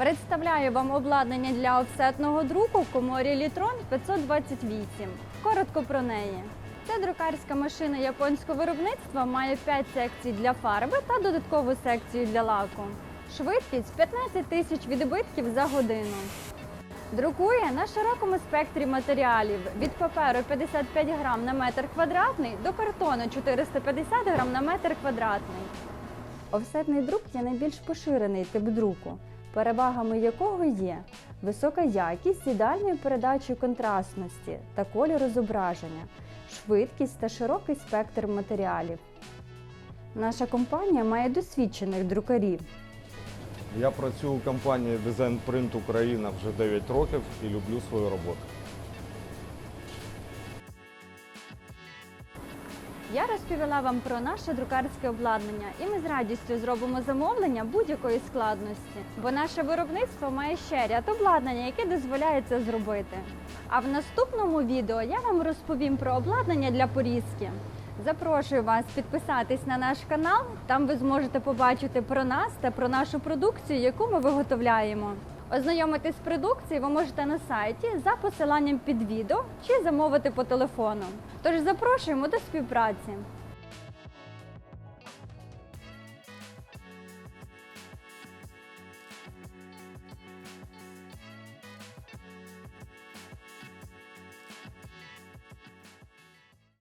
Представляю вам обладнання для офсетного друку в Коморі Літрон 528. Коротко про неї. Ця друкарська машина японського виробництва має 5 секцій для фарби та додаткову секцію для лаку. Швидкість 15 тисяч відбитків за годину. Друкує на широкому спектрі матеріалів від паперу 55 грам на метр квадратний до картону 450 грам на метр квадратний. Офсетний друк є найбільш поширений тип друку, перевагами якого є висока якість ідеальної передачі контрастності та кольору зображення, швидкість та широкий спектр матеріалів. Наша компанія має досвідчених друкарів. Я працюю у компанії Design Print Україна вже 9 років і люблю свою роботу. Я розповіла вам про наше друкарське обладнання, і ми з радістю зробимо замовлення будь-якої складності, бо наше виробництво має ще ряд обладнання, яке дозволяє це зробити. А в наступному відео я вам розповім про обладнання для порізки. Запрошую вас підписатись на наш канал. Там ви зможете побачити про нас та про нашу продукцію, яку ми виготовляємо. Ознайомитись з продукцією ви можете на сайті за посиланням під відео чи замовити по телефону. Тож запрошуємо до співпраці.